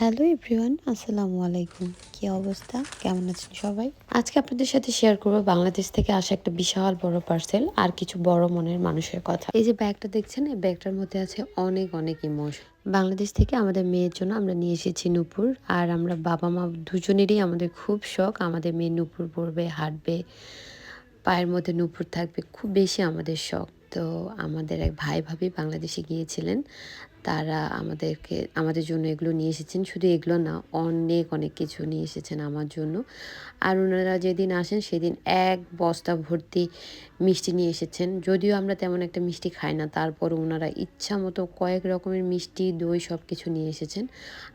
Hello everyone আসসালামু আলাইকুম কি অবস্থা? কেমন আছেন সবাই? আজকে আপনাদের সাথে শেয়ার করব বাংলাদেশ থেকে আসা একটা বিশাল বড় পার্সেল আর কিছু বড় মনের মানুষের কথা। এই যে ব্যাগটা দেখছেন, এই ব্যাগটার মধ্যে আছে অনেক অনেক ইমোশন বাংলাদেশ থেকে আমাদের মেয়ের জন্য আমরা নিয়ে এসেছি নূপুর আর আমরা বাবা মা দুজনেরই আমাদের খুব শখ। আমাদের মেয়ে নূপুর পরবে হাঁটবে, পায়ের মধ্যে নূপুর থাকবে, খুব বেশি আমাদের শখ। তো আমাদের এক ভাই ভাবি বাংলাদেশে গিয়েছিলেন। তারা আমাদেরকে, আমাদের জন্য এগুলো নিয়ে এসেছেন। শুধু এগুলো না, অনেক অনেক কিছু নিয়ে এসেছেন আমার জন্য। আর ওনারা যেদিন আসেন সেদিন এক বস্তা ভর্তি মিষ্টি নিয়ে এসেছেন। যদিও আমরা তেমন একটা মিষ্টি খাই না তারপর ওনারা ইচ্ছা মতো কয়েক রকমের মিষ্টি, দই সব কিছু নিয়ে এসেছেন।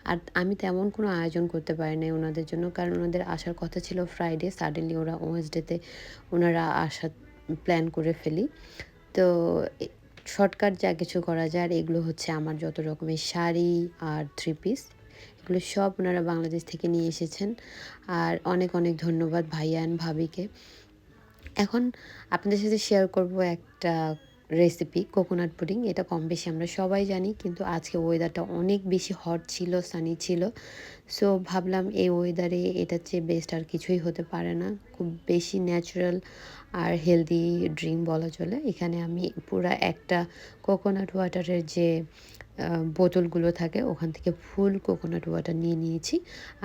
আর আমি তেমন কোনো আয়োজন করতে পারি নাই ওনাদের জন্য, কারণ ওনাদের আসার কথা ছিল ফ্রাইডে সাডেনলি ওরা ওয়েন্সডেতে ওনারা আসার প্ল্যান করে ফেলি। তো শর্টকাট যা কিছু করা যায়, আর এগুলো হচ্ছে আমার যত রকমের শাড়ি আর থ্রি পিস এগুলো সব ওনারা বাংলাদেশ থেকে নিয়ে এসেছেন। আর অনেক অনেক ধন্যবাদ ভাইয়ান ভাবিকে। এখন আপনাদের সাথে শেয়ার করব একটা রেসিপি কোকোনাট পুডিং এটা কম বেশি আমরা সবাই জানি, কিন্তু আজকে ওয়েদারটা অনেক বেশি হট ছিল সানি ছিল। সো ভাবলাম এই ওয়েদারে এটার চেয়ে বেস্ট আর কিছুই হতে পারে না। খুব বেশি ন্যাচারাল আর হেলদি ড্রিঙ্ক বলা চলে। এখানে আমি পুরো একটা কোকোনাট ওয়াটারের যে বোতলগুলো থাকে, ওখান থেকে ফুল কোকোনাট ওয়াটার নিয়ে নিয়েছি।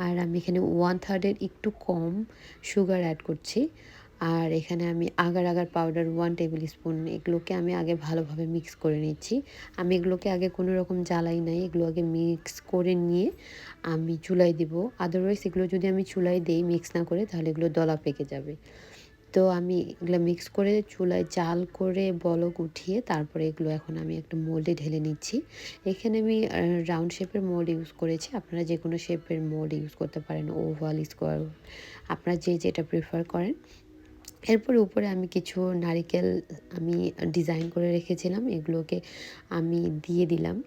আর আমি এখানে ওয়ান থার্ডের একটু কম সুগার অ্যাড করছি। আর এখানে আমি agar agar powder one tablespoon এগুলোকে আমি আগে ভালোভাবে মিক্স করে নিচ্ছি। আমি এগুলোকে আগে কোনো রকম জ্বালাই নাই, এগুলো আগে মিক্স করে নিয়ে আমি চুলাই দিব। আদারওয়াইজ এগুলো যদি আমি চুলাই দিই মিক্স না করে, তাহলে এগুলো দলা পেকে যাবে। তো আমি এগুলো মিক্স করে চুলায় জাল করে বলক উঠিয়ে তারপরে এগুলো এখন আমি একটা মোল্ডে ঢেলে নিচ্ছি। এখানে আমি রাউন্ড শেপের মোল্ড ইউজ করেছি। আপনারা যে কোনো শেপের মোল্ড ইউজ করতে পারেন ওভাল স্কোয়ার আপনারা যে যেটা প্রিফার করেন। এরপরে উপরে আমি কিছু নারিকেল আমি ডিজাইন করে রেখেছিলাম, এগুলোকে আমি দিয়ে দিলাম।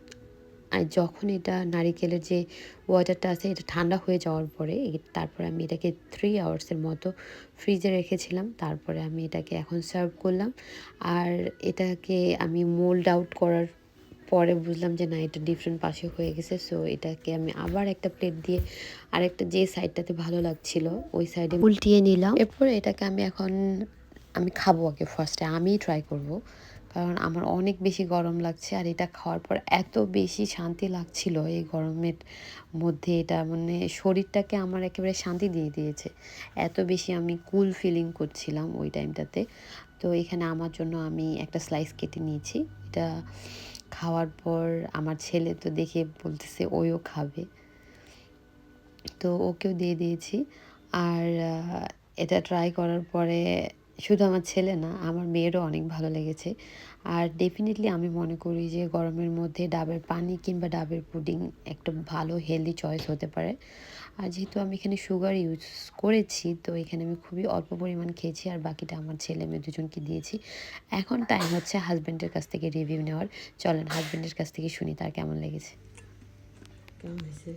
আর যখন এটা নারিকেলের যে ওয়াটারটা আছে, এটা ঠান্ডা হয়ে যাওয়ার পরে তারপরে আমি এটাকে থ্রি আওয়ার্সের মতো ফ্রিজে রেখেছিলাম। তারপরে আমি এটাকে এখন সার্ভ করলাম। আর এটাকে আমি মোল্ড আউট করার পরে বুঝলাম যে না এটা ডিফারেন্ট পাশে হয়ে গেছে সো এটাকে আমি আবার একটা প্লেট দিয়ে আরেকটা যে সাইডটাতে ভালো লাগছিল ওই সাইডে উল্টিয়ে নিলাম। এরপরে এটাকে আমি এখন আমি খাব আগে ফার্স্টে আমিই ট্রাই করব। কারণ আমার অনেক বেশি গরম লাগছে আর এটা খাওয়ার পর এত বেশি শান্তি লাগছিল এই গরমের মধ্যে এটা মানে শরীরটাকে আমার একেবারে শান্তি দিয়ে দিয়েছে। এত বেশি আমি কুল ফিলিং করছিলাম ওই টাইমটাতে তো এখানে আমার জন্য আমি একটা স্লাইস কেটে নিয়েছি। এটা খাওয়ার পর আমার ছেলে তো দেখে বলতেছে ওইও খাবে। তো ওকেও দিয়ে দিয়েছি। আর এটা ট্রাই করার পরে শুধু আমার ছেলে না আমার মেয়েরও অনেক ভালো লেগেছে। আর ডেফিনেটলি আমি মনে করি যে গরমের মধ্যে ডাবের পানি কিংবা ডাবের পুডিং একটা ভালো হেলদি চয়েস হতে পারে। আর যেহেতু আমি এখানে সুগার ইউজ করেছি তো এখানে আমি খুবই অল্প পরিমাণ খেয়েছি আর বাকিটা আমার ছেলে মেয়ে দুজনকে দিয়েছি। এখন টাইম হচ্ছে হাজব্যান্ডের কাছ থেকে রিভিউ নেওয়ার। চলেন হাজব্যান্ডের কাছ থেকে শুনি তার কেমন লেগেছে। কেমন হয়েছে?